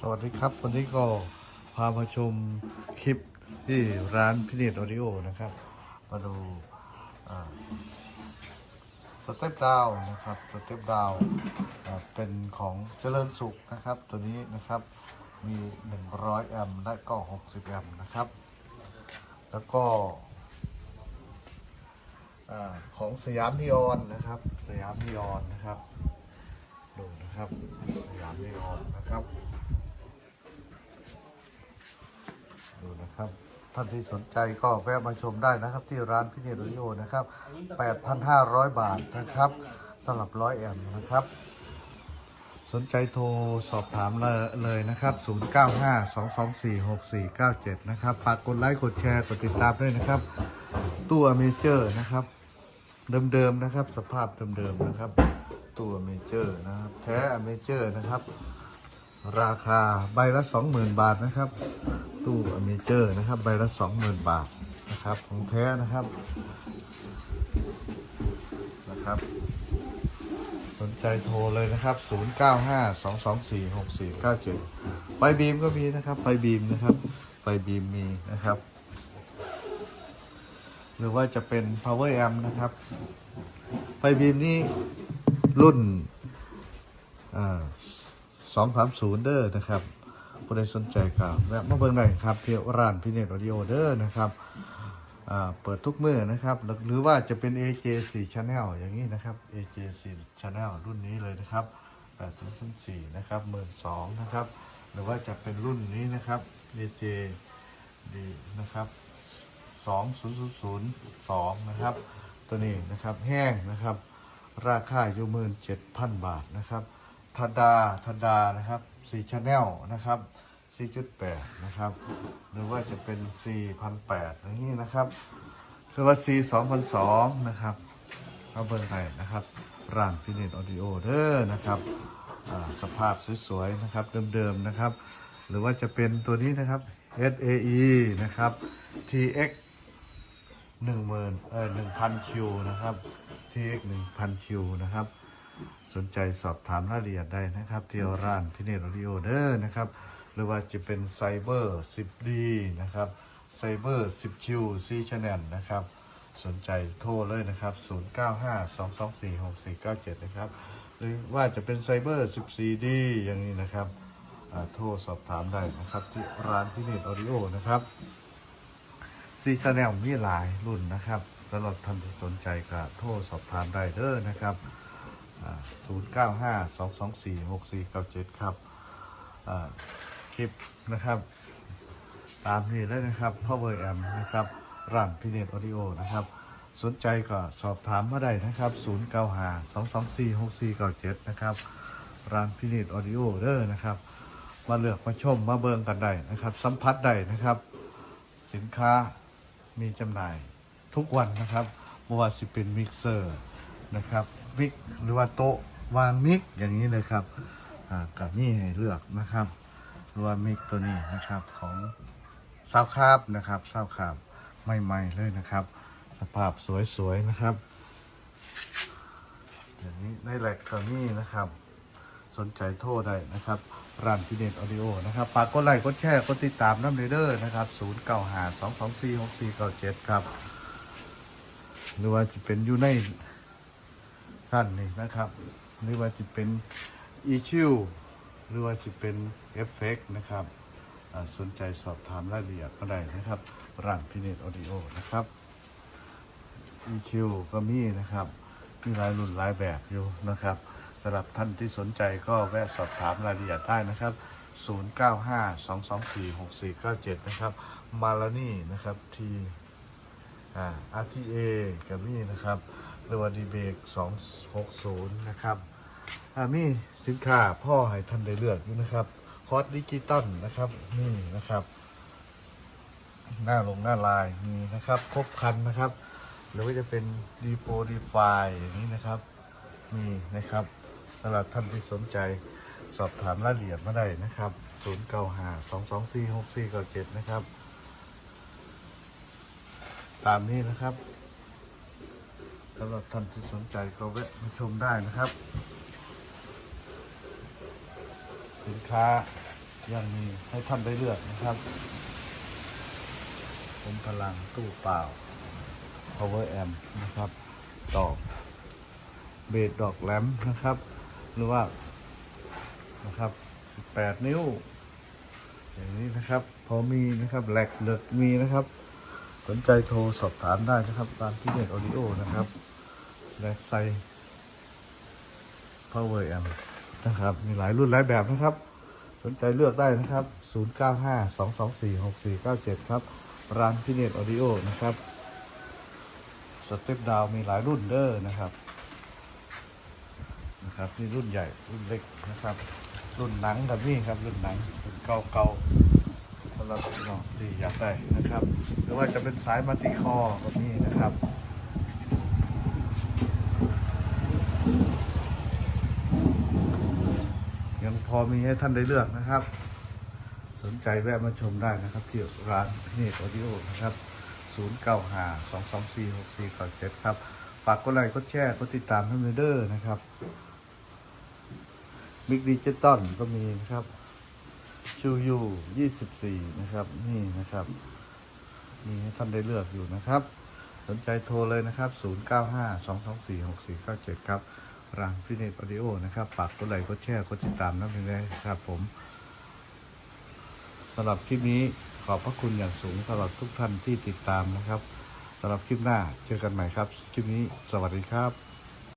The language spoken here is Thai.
สวัสดีครับ วันนี้ก็พามาชมคลิปที่ร้านพิเนตออดิโอนะครับ มาดูสเต็ปดาวนะครับสเต็ปดาวเป็นของเจริญสุขนะครับ ตัวนี้นะครับมี 100 แอมป์และก็ 60 แอมป์นะครับ แล้วก็อของสยามนีออนนะครับ สยามนีออนนะครับ ดูนะครับ สยามนีออนนะครับ ดูนะครับ ท่านที่สนใจก็แวะมาชมได้นะครับ ที่ร้านพิเนโอริโอนะครับ 8,500 บาทนะครับสำหรับร้อยแอมป์นะครับ สนใจโทรสอบถามเลยนะครับ 0952246497 นะครับฝากกดไลค์กดแชร์กดติดตามด้วยนะครับตู้อเมเจอร์นะครับ เดิมๆนะครับ สภาพเดิมๆนะครับตู้อเมเจอร์นะครับ แท้เมเจอร์นะครับราคาใบละ 20,000 บาทนะครับ ตู้อเมเจอร์นะครับ ใบละ20,000บาทนะครับ ของแท้นะครับ นะครับ สนใจโทรเลยนะครับ 0952246497ไปบีมก็มีนะครับไปบีมนะครับไปบีมมีนะครับ หรือว่าจะเป็น power amp นะครับไปบีมนี่รุ่นสองสามศูนย์เด้อนะครับ ผู้ใดสนใจครับแวะมาเบิ่งได้ครับที่ร้านพิเนตออดิโอเด้อนะครับเปิดทุกมื้อนะครับ หรือว่าจะเป็น AJ4 Channel อย่างนี้นะครับ AJ4 Channel รุ่นนี้เลยนะครับ804นะครับ12นะครับ หรือว่าจะเป็นรุ่นนี้นะครับ AJ ดีนะครับ2002นะครับ ตัวนี้นะครับแห้งนะครับ ราคาอยู่หมื่นเจ็ดพันบาทนะครับทดดาทดานะครับ สี่ชาแนลนะครับสี่จุดแปดนะครับ หรือว่าจะเป็นสี่พันแปดอย่างนี้นะครับ หรือว่าสี่สองพันะครับเอาเบอร์ไหนนะครับร้านพิเนตออดิโอเด้อนะครับสภาพสวยๆนะครับเดิมๆนะครับ หรือว่าจะเป็นตัวนี้นะครับ SAE นะครับ TX หนึ่งหมื่นเออหนึ่งพันคิวนะครับ TX หนึ่งพันคิวนะครับ สนใจสอบถามรายละเอียดได้นะครับที่ร้านพิเนตออดิโอเดอร์นะครับ หรือว่าจะเป็นไซเบอร์ 10D นะครับไซเบอร์ 10Q C Channel นะครับ สนใจโทรเลยนะครับ 0952246497 นะครับ หรือว่าจะเป็นไซเบอร์ 14D อย่างนี้นะครับโทรสอบถามได้นะครับ ที่ร้านพิเนตออดิโอนะครับซีชแนลมีหลายรุ่นนะครับสำหรับท่านที่สนใจก็โทรสอบถามได้เด้อนะครับ อ่า0952246497ครับอ่าคลิปนะครับ ตามนี้เลยนะครับ Power Amp นะครับร้านพิเนตออดิโอนะครับ สนใจก็สอบถามมาได้นะครับ0952246497นะครับร้านพิเนตออดิโอเด้อนะครับมาเลือกมาชมมาเบิ่งกันได้นะครับ สัมผัสได้นะครับ สินค้ามีจำหน่ายทุกวันนะครับไม่ว่าสิเป็นมิกเซอร์ นะครับมิกหรือว่าโต๊ะวางมิกอย่างนี้เลยครับกับนี่ให้เลือกนะครับรว่ามิกตัวนี้นะครับของซาวคาบนะครับซาวคาบใหม่ๆเลยนะครับ สภาพสวยๆนะครับอย่างนี้ในแหลกตัวนี้นะครับ สนใจโทรได้นะครับร้านพิเนตออดิโอนะครับฝากกดไลค์กดแชร์กดติดตามน้ำเด้อนะครับ0 9 5 2 2 4 6 4 9 7ครับหรือว่าจะเป็นอยู่ใน ท่านนี่นะครับหรือว่าจะเป็น EQ หรือว่าจะเป็นเอฟเฟกนะครับสนใจสอบถามรายละเอียดก็ได้นะครับร้านพิเนตออดิโอนะครับ EQ ก็มีนะครับ มีหลายรุ่นหลายแบบอยู่นะครับสำหรับท่านที่สนใจก็แวะสอบถามรายละเอียดได้นะครับ 0952246497 นะครับ มาลานี่นะครับทีอ่า RTA กับนี่นะครับ หรือว่าดีเบก260 นะครับอ่ามีสินค้าพ่อให้ท่านได้เลือกอยู่นะครับ คอร์สดิจิตอลนะครับ นี่นะครับ หน้าลงหน้าลายมีนะครับ ครบคันนะครับ หรือว่าจะเป็นดีโฟดีไฟอย่างนี้นะครับ มีนะครับสำหรับท่านที่สนใจสอบถามรายละเอียดมาได้นะครับ 0 9 5 2 2 4 6 4 9 7 นะครับ ตามนี้นะครับ สำหรับท่านที่สนใจก็แวะมาชมได้นะครับ สินค้ายังมีให้ท่านได้เลือกนะครับผมพลังตู้เปล่า power amp นะครับ ดอก เบสดอกแหลมนะครับ หรือว่านะครับ 8 นิ้ว อย่างนี้นะครับ พอมีนะครับแหลกเหลือกมีนะครับ สนใจโทรสอบถามได้นะครับ ตามที่เน็ตออดิโอนะครับ แหลกไซ power amp นะครับ มีหลายรุ่นหลายแบบนะครับ สนใจเลือกได้นะครับ 0952246497 ครับ ร้านพิเนตออดิโอนะครับ สเต็ปดาวมีหลายรุ่นเด้อนะครับ นะครับนี่รุ่นใหญ่รุ่นเล็กนะครับ รุ่นหนังกับนี่ครับรุ่นหนังรุ่นเก่าๆสำหรับพี่น้องที่อยากได้นะครับ หรือว่าจะเป็นสายมัลติคอร์แบบนี้นะครับ ยัง พอมีให้ท่านได้เลือกนะครับ สนใจแวะมาชมได้นะครับ ที่ร้านพิเนตออดิโอนะครับ 0 9 5 2 2 4 6 4 8 7ครับ ฝากกดไลค์กดแชร์กดติดตามทั้งเด้อนะครับมิกดิจิตอลก็มีนะครับชูยู24นะครับ นี่นะครับ มีให้ท่านได้เลือกอยู่นะครับ สนใจโทรเลยนะครับ 0 9 5 2 2 4 6 4 9 7 ครับ รางฟิเนตออดิโอนะครับฝากกดไลค์กดแชร์กดติดตามน้ำเพลงได้ครับผมสำหรับคลิปนี้ขอบพระคุณอย่างสูงสำหรับทุกท่านที่ติดตามนะครับสำหรับคลิปหน้าเจอกันใหม่ครับ คลิปนี้สวัสดีครับ